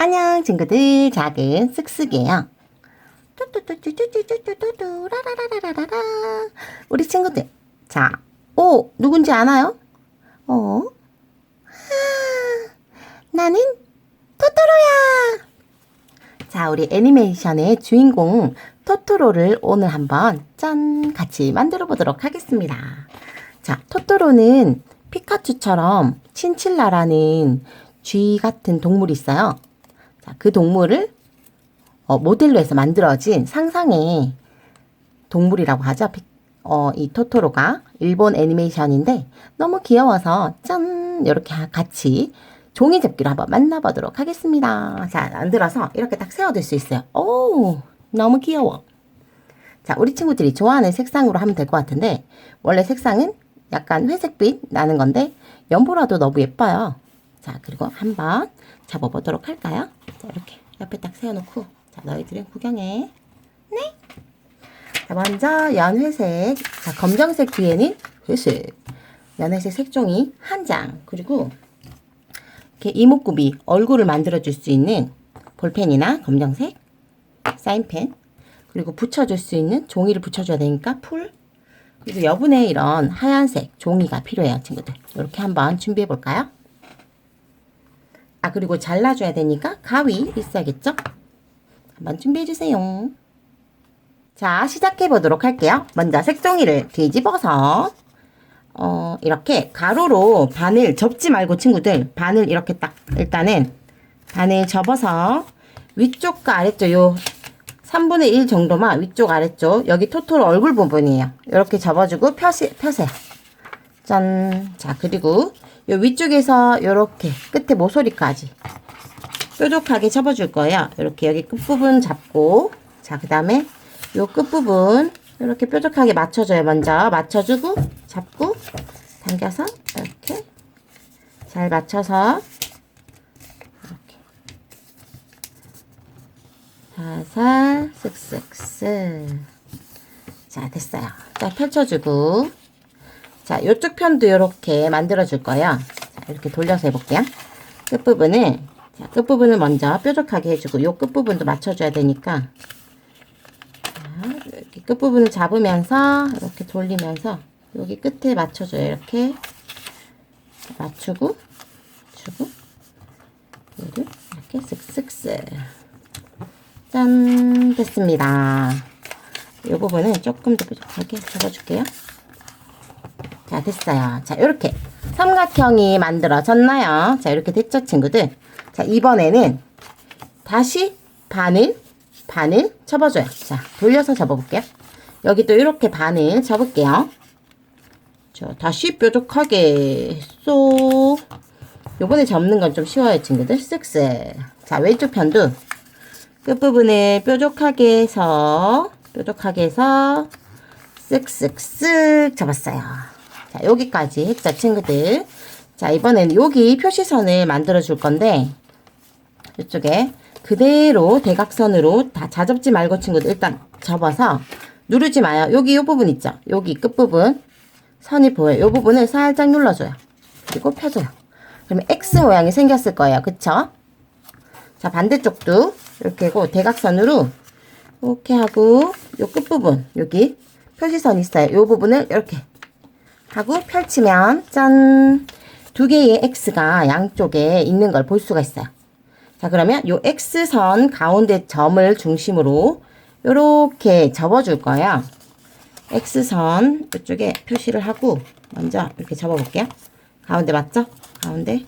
안녕 친구들 작은 쓱쓱이에요. 뚜뚜뚜뚜뚜뚜뚜뚜뚜 라라라라라라 우리 친구들 자, 오 누군지 아나요? 어? 아, 나는 토토로야. 자, 우리 애니메이션의 주인공 토토로를 오늘 한번 짠 같이 만들어 보도록 하겠습니다. 자, 토토로는 피카츄처럼 친칠라라는 쥐 같은 동물이 있어요. 자, 그 동물을 어, 모델로 해서 만들어진 상상의 동물이라고 하죠. 피- 어, 이 토토로가 일본 애니메이션인데 너무 귀여워서 짠 이렇게 하- 같이 종이 접기로 한번 만나보도록 하겠습니다. 자, 만들어서 이렇게 딱 세워둘 수 있어요. 오, 너무 귀여워. 자, 우리 친구들이 좋아하는 색상으로 하면 될 것 같은데 원래 색상은 약간 회색빛 나는 건데 연보라도 너무 예뻐요. 자, 그리고 한번 잡아보도록 할까요? 자, 이렇게 옆에 딱 세워놓고 자, 너희들은 구경해. 네. 자, 먼저 연회색. 자, 검정색 뒤에는 회색. 연회색 색종이 한 장. 그리고 이렇게 이목구비 얼굴을 만들어줄 수 있는 볼펜이나 검정색 사인펜. 그리고 붙여줄 수 있는 종이를 붙여줘야 되니까 풀. 그리고 여분의 이런 하얀색 종이가 필요해요, 친구들. 이렇게 한번 준비해 볼까요? 아, 그리고 잘라줘야 되니까 가위 있어야겠죠? 한번 준비해 주세요. 자, 시작해 보도록 할게요. 먼저 색종이를 뒤집어서 어, 이렇게 가로로 반을 접지 말고 친구들 반을 이렇게 딱 일단은 반을 접어서 위쪽과 아래쪽 요 3분의 1 정도만 위쪽 아래쪽 여기 토토로 얼굴 부분이에요. 이렇게 접어주고 펴시, 펴세요. 짠. 자, 그리고 요 위쪽에서 요렇게 끝에 모서리까지 뾰족하게 접어줄 거예요. 이렇게 여기 끝부분 잡고 자, 그 다음에 요 끝부분 이렇게 뾰족하게 맞춰줘요. 먼저 맞춰주고 잡고 당겨서 이렇게 잘 맞춰서 이렇게 살살 쓱쓱쓱 자 됐어요. 자 펼쳐주고 자 요쪽 편도 이렇게 만들어 줄 거예요. 자, 이렇게 돌려서 해볼게요. 끝부분을 자, 끝부분을 먼저 뾰족하게 해주고 요 끝부분도 맞춰줘야 되니까 자, 이렇게 끝부분을 잡으면서 이렇게 돌리면서 여기 끝에 맞춰줘요. 이렇게 맞추고 주고 이렇게 쓱쓱쓱 짠 됐습니다. 이 부분은 조금 더 뾰족하게 접어줄게요. 자 됐어요. 자 이렇게 삼각형이 만들어졌나요? 자 이렇게 됐죠 친구들? 자 이번에는 다시 반을 반을 접어줘요. 자 돌려서 접어볼게요. 여기 또 이렇게 반을 접을게요. 자 다시 뾰족하게 쏙 요번에 접는 건 좀 쉬워요 친구들. 쓱쓱 자 왼쪽 편도 끝부분을 뾰족하게 해서 뾰족하게 해서 쓱쓱쓱 접었어요. 자, 여기까지 했죠, 친구들. 자, 이번에는 여기 표시선을 만들어 줄 건데, 이쪽에 그대로 대각선으로 다 자접지 말고 친구들 일단 접어서 누르지 마요. 여기 이 부분 있죠? 여기 끝부분 선이 보여요. 이 부분을 살짝 눌러줘요. 그리고 펴줘요. 그러면 X 모양이 생겼을 거예요. 그쵸? 자, 반대쪽도 이렇게 하고 대각선으로 이렇게 하고 요 끝부분 여기 표시선 있어요. 요 부분을 이렇게 하고 펼치면 짠! 두 개의 X가 양쪽에 있는 걸 볼 수가 있어요. 자, 그러면 요 X선 가운데 점을 중심으로 요렇게 접어줄 거예요. X선 이쪽에 표시를 하고 먼저 이렇게 접어볼게요. 가운데 맞죠? 가운데.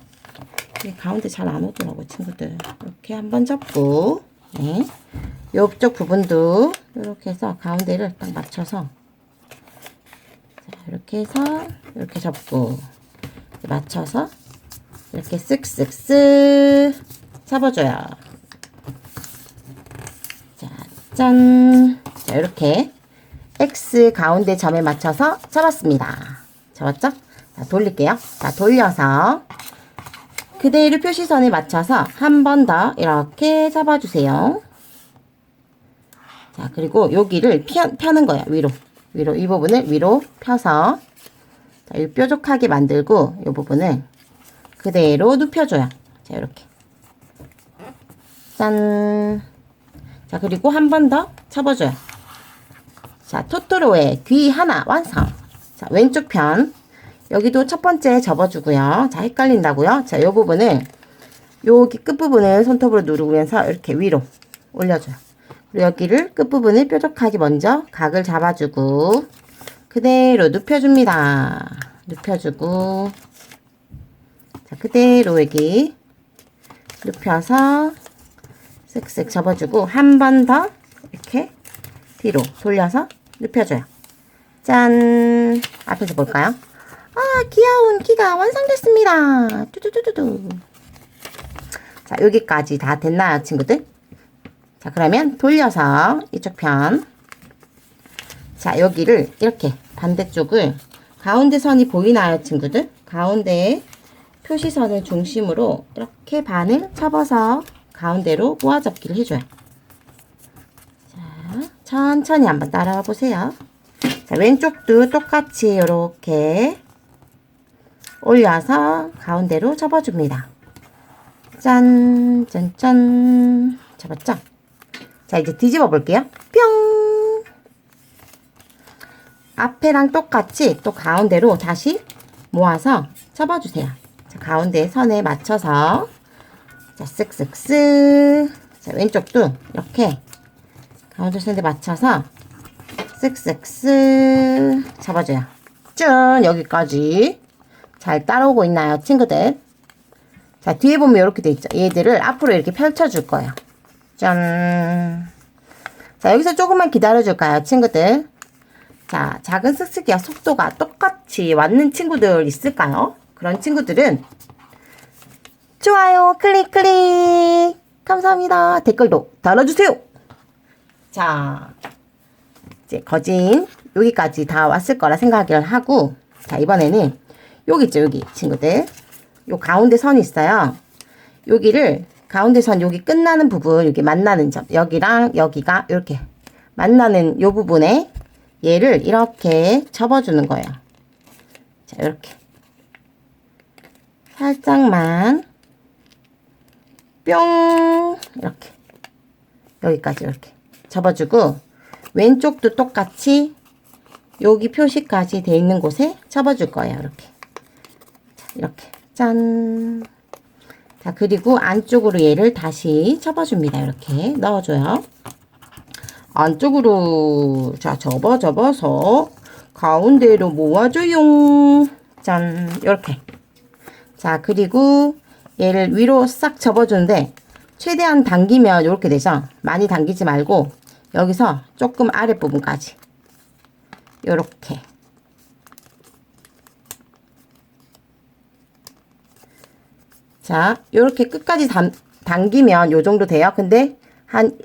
가운데 잘 안 오더라고, 친구들. 이렇게 한번 접고, 네. 요쪽 부분도 이렇게 해서 가운데를 딱 맞춰서 자, 이렇게 해서 이렇게 접고 맞춰서 이렇게 쓱쓱쓱 잡아줘요. 자, 짠. 자, 이렇게 X 가운데 점에 맞춰서 잡았습니다. 잡았죠? 자, 돌릴게요. 자, 돌려서 그대로 표시선에 맞춰서 한 번 더 이렇게 잡아주세요. 자, 그리고 여기를 펴, 펴는 거야, 위로. 위로, 이 부분을 위로 펴서, 자, 이 뾰족하게 만들고, 이 부분을 그대로 눕혀줘요. 자, 이렇게. 짠. 자, 그리고 한 번 더 접어줘요. 자, 토토로의 귀 하나 완성. 자, 왼쪽 편. 여기도 첫 번째 접어주고요. 자, 헷갈린다고요? 자, 요 부분을, 여기 끝 부분을 손톱으로 누르면서 이렇게 위로 올려줘요. 여기를 끝부분을 뾰족하게 먼저 각을 잡아주고, 그대로 눕혀줍니다. 눕혀주고, 자, 그대로 여기 눕혀서 쓱쓱 접어주고, 한 번 더 이렇게 뒤로 돌려서 눕혀줘요. 짠! 앞에서 볼까요? 아, 귀여운 키가 완성됐습니다. 뚜두두두두. 자, 여기까지 다 됐나요, 친구들? 자, 그러면 돌려서 이쪽 편. 자, 여기를 이렇게 반대쪽을 가운데 선이 보이나요, 친구들? 가운데 표시선을 중심으로 이렇게 반을 접어서 가운데로 모아잡기를 해줘요. 자, 천천히 한번 따라와 보세요. 자, 왼쪽도 똑같이 이렇게 올려서 가운데로 접어줍니다. 짠, 짠, 짠. 접었죠? 자, 이제 뒤집어 볼게요. 뿅! 앞에랑 똑같이 또 가운데로 다시 모아서 접어주세요. 자, 가운데 선에 맞춰서 자, 쓱쓱쓱. 자, 왼쪽도 이렇게 가운데 선에 맞춰서 쓱쓱쓱 잡아줘요. 짠! 여기까지. 잘 따라오고 있나요, 친구들? 자, 뒤에 보면 이렇게 돼 있죠. 얘들을 앞으로 이렇게 펼쳐줄 거예요. 짠. 자, 여기서 조금만 기다려줄까요, 친구들? 자, 작은 쓱쓱이와 속도가 똑같이 맞는 친구들 있을까요? 그런 친구들은 좋아요, 클릭, 클릭. 감사합니다. 댓글도 달아주세요. 자, 이제 거진 여기까지 다 왔을 거라 생각을 하고 자 이번에는 여기 있죠 여기 친구들 요 가운데 선이 있어요 여기를 가운데 선 여기 끝나는 부분 여기 만나는 점 여기랑 여기가 이렇게 만나는 요 부분에 얘를 이렇게 접어주는 거예요 자 이렇게 살짝만 뿅 이렇게 여기까지 이렇게 접어주고 왼쪽도 똑같이 여기 표시까지 돼 있는 곳에 접어줄 거예요. 이렇게. 자, 이렇게. 짠. 자, 그리고 안쪽으로 얘를 다시 접어줍니다. 이렇게 넣어줘요. 안쪽으로, 자, 접어, 접어서 가운데로 모아줘요. 짠. 이렇게. 자, 그리고 얘를 위로 싹 접어주는데, 최대한 당기면 이렇게 되죠? 많이 당기지 말고, 여기서 조금 아랫부분까지 요렇게 자 요렇게 끝까지 당, 당기면 요 정도 돼요 근데 한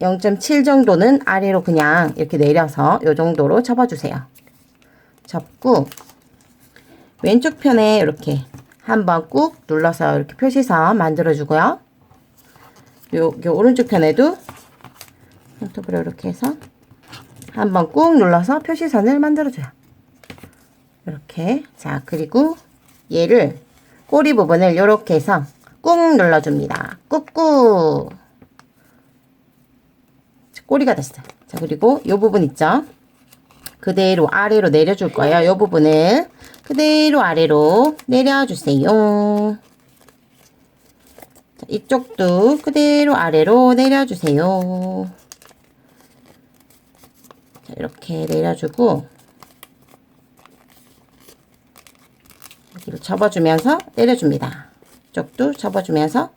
0.7 정도는 아래로 그냥 이렇게 내려서 요 정도로 접어주세요 접고 왼쪽 편에 이렇게 한번 꾹 눌러서 이렇게 표시선 만들어주고요 요, 요 오른쪽 편에도 손톱으로 이렇게 해서 한번 꾹 눌러서 표시선을 만들어줘요. 이렇게. 자, 그리고 얘를 꼬리 부분을 이렇게 해서 꾹 눌러줍니다. 꾹꾹. 꼬리가 됐어요. 자, 그리고 이 부분 있죠? 그대로 아래로 내려줄 거예요. 이 부분을 그대로 아래로 내려주세요. 자, 이쪽도 그대로 아래로 내려주세요. 자, 이렇게 내려주고 여기를 접어주면서 내려줍니다. 이쪽도 접어주면서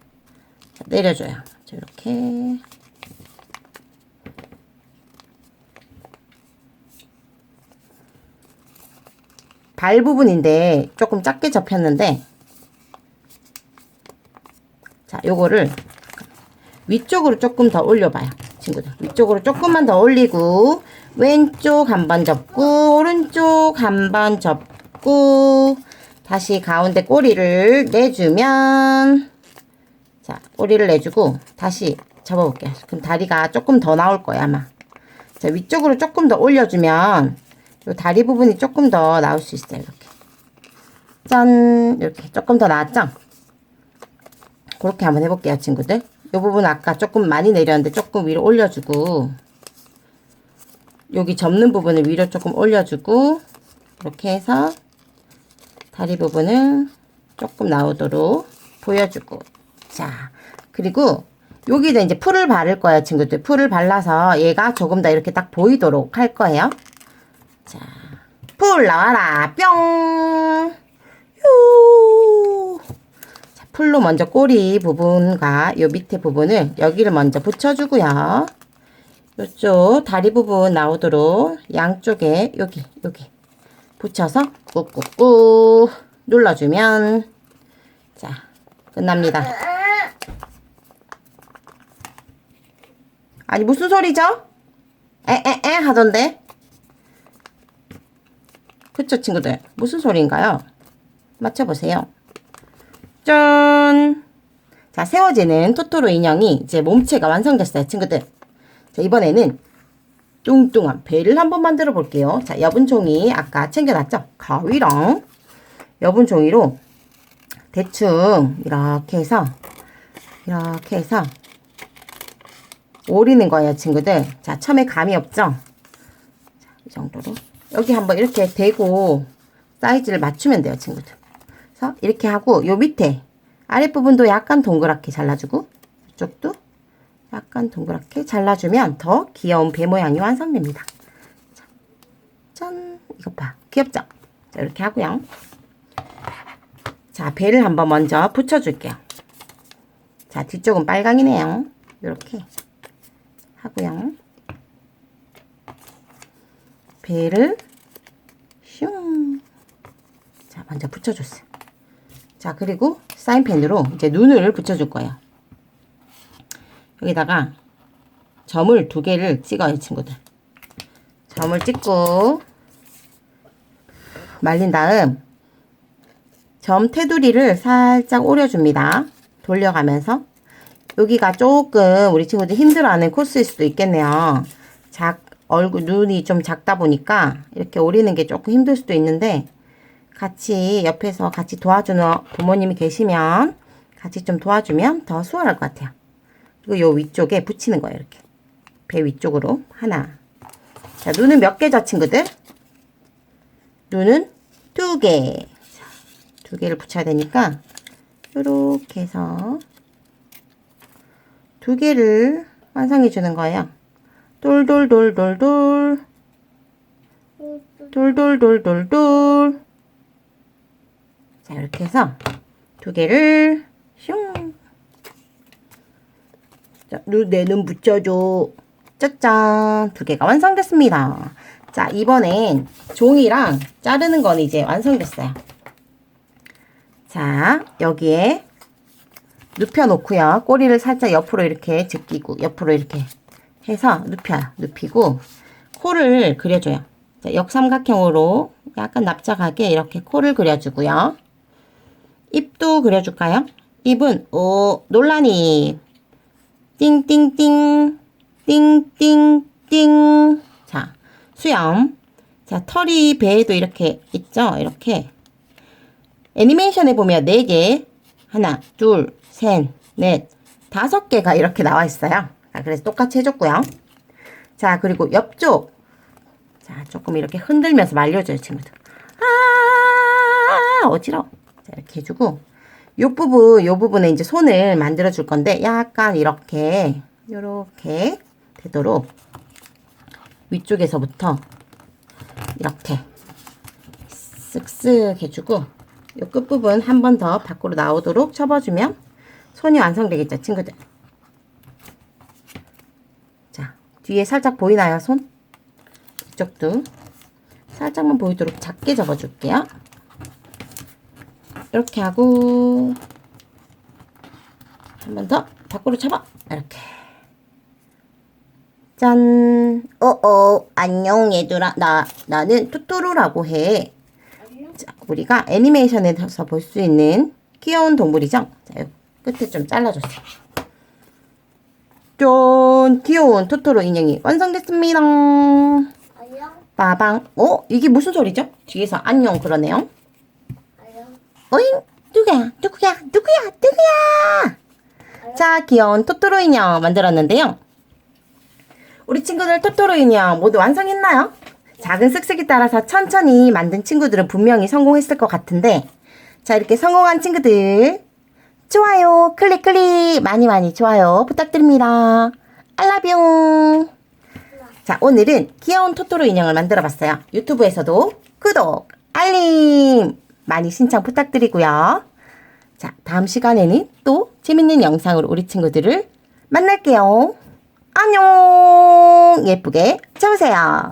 자, 내려줘요. 자, 이렇게 발 부분인데 조금 작게 접혔는데 자 요거를 위쪽으로 조금 더 올려봐요 친구들 위쪽으로 조금만 더 올리고 왼쪽 한 번 접고 오른쪽 한 번 접고 다시 가운데 꼬리를 내주면 자 꼬리를 내주고 다시 접어볼게요. 그럼 다리가 조금 더 나올 거예요 아마. 자 위쪽으로 조금 더 올려주면 요 다리 부분이 조금 더 나올 수 있어요 이렇게. 짠! 이렇게 조금 더 나왔죠? 그렇게 한번 해볼게요 친구들. 이 부분 아까 조금 많이 내렸는데 조금 위로 올려주고 여기 접는 부분을 위로 조금 올려주고 이렇게 해서 다리 부분을 조금 나오도록 보여주고. 자 그리고 여기다 이제 풀을 바를 거예요 친구들. 풀을 발라서 얘가 조금 더 이렇게 딱 보이도록 할 거예요. 자풀 나와라. 뿅! 풀로 먼저 꼬리 부분과 요 밑에 부분을 여기를 먼저 붙여주고요. 요쪽 다리 부분 나오도록 양쪽에 여기 여기 붙여서 꾹꾹꾹 눌러주면 자 끝납니다. 아니 무슨 소리죠? 에에에 하던데. 그쵸 친구들 무슨 소리인가요? 맞춰보세요. 짠. 자 세워지는 토토로 인형이 이제 몸체가 완성됐어요 친구들. 자 이번에는 뚱뚱한 배를 한번 만들어 볼게요. 자, 여분 종이 아까 챙겨놨죠? 가위랑 여분 종이로 대충 이렇게 해서 이렇게 해서 오리는 거예요, 친구들. 자, 처음에 감이 없죠? 자, 이 정도로 여기 한번 이렇게 대고 사이즈를 맞추면 돼요, 친구들. 그래서 이렇게 하고 요 밑에 아랫부분도 약간 동그랗게 잘라주고 이쪽도 약간 동그랗게 잘라주면 더 귀여운 배 모양이 완성됩니다. 자, 짠! 이것 봐. 귀엽죠? 자, 이렇게 하고요. 자, 배를 한번 먼저 붙여줄게요. 자, 뒤쪽은 빨강이네요. 이렇게 하고요. 배를 슝. 자, 먼저 붙여줬어요. 자, 그리고 사인펜으로 이제 눈을 붙여줄 거예요. 여기다가 점을 두 개를 찍어요, 친구들. 점을 찍고 말린 다음 점 테두리를 살짝 오려줍니다. 돌려가면서 여기가 조금 우리 친구들 힘들어하는 코스일 수도 있겠네요. 작 얼굴 눈이 좀 작다 보니까 이렇게 오리는 게 조금 힘들 수도 있는데 같이 옆에서 같이 도와주는 부모님이 계시면 같이 좀 도와주면 더 수월할 것 같아요. 그리고 요 위쪽에 붙이는 거예요. 이렇게. 배 위쪽으로. 하나. 자, 눈은 몇 개죠, 친구들? 눈은 두 개. 자, 두 개를 붙여야 되니까, 요렇게 해서, 두 개를 완성해 주는 거예요. 돌돌돌돌돌. 돌돌돌돌돌. 자, 이렇게 해서, 두 개를, 슝. 자, 내눈 붙여줘. 짜잔. 두 개가 완성됐습니다. 자, 이번엔 종이랑 자르는 건 이제 완성됐어요. 자, 여기에 눕혀놓고요. 꼬리를 살짝 옆으로 이렇게 제끼고, 옆으로 이렇게 해서 눕혀요. 눕히고, 코를 그려줘요. 자, 역삼각형으로 약간 납작하게 이렇게 코를 그려주고요. 입도 그려줄까요? 입은, 오, 논란이 띵띵띵. 띵띵띵. 자 수염. 자 털이 배에도 이렇게 있죠? 이렇게. 애니메이션에 보면 4개. 하나 둘 셋 넷 다섯 개가 이렇게 나와 있어요. 자 그래서 똑같이 해줬고요. 자 그리고 옆쪽. 자 조금 이렇게 흔들면서 말려줘요 친구들. 아 어지러워. 자 이렇게 해주고 요 부분, 요 부분에 이제 손을 만들어 줄 건데, 약간 이렇게, 요렇게 되도록 위쪽에서부터 이렇게 쓱쓱 해주고, 요 끝부분 한 번 더 밖으로 나오도록 접어주면 손이 완성되겠죠, 친구들. 자, 뒤에 살짝 보이나요, 손? 이쪽도 살짝만 보이도록 작게 접어줄게요. 이렇게 하고 한 번 더 밖으로 잡아. 이렇게. 짠. 어어. 안녕 얘들아. 나 나는 토토로라고 해. 자, 우리가 애니메이션에서 볼 수 있는 귀여운 동물이죠? 자 끝에 좀 잘라줬어요 쫀 귀여운 토토로 인형이 완성됐습니다. 빠방. 어? 이게 무슨 소리죠? 뒤에서 안녕 그러네요 어잉? 누구야? 누구야? 누구야? 누구야? 자, 귀여운 토토로 인형 만들었는데요. 우리 친구들 토토로 인형 모두 완성했나요? 작은 쓱쓱이 따라서 천천히 만든 친구들은 분명히 성공했을 것 같은데, 자, 이렇게 성공한 친구들, 좋아요, 클릭, 클릭, 많이 많이 좋아요 부탁드립니다. 알라뷰. 자, 오늘은 귀여운 토토로 인형을 만들어 봤어요. 유튜브에서도 구독, 알림 많이 신청 부탁드리고요. 자, 다음 시간에는 또 재밌는 영상으로 우리 친구들을 만날게요. 안녕! 예쁘게 쳐보세요.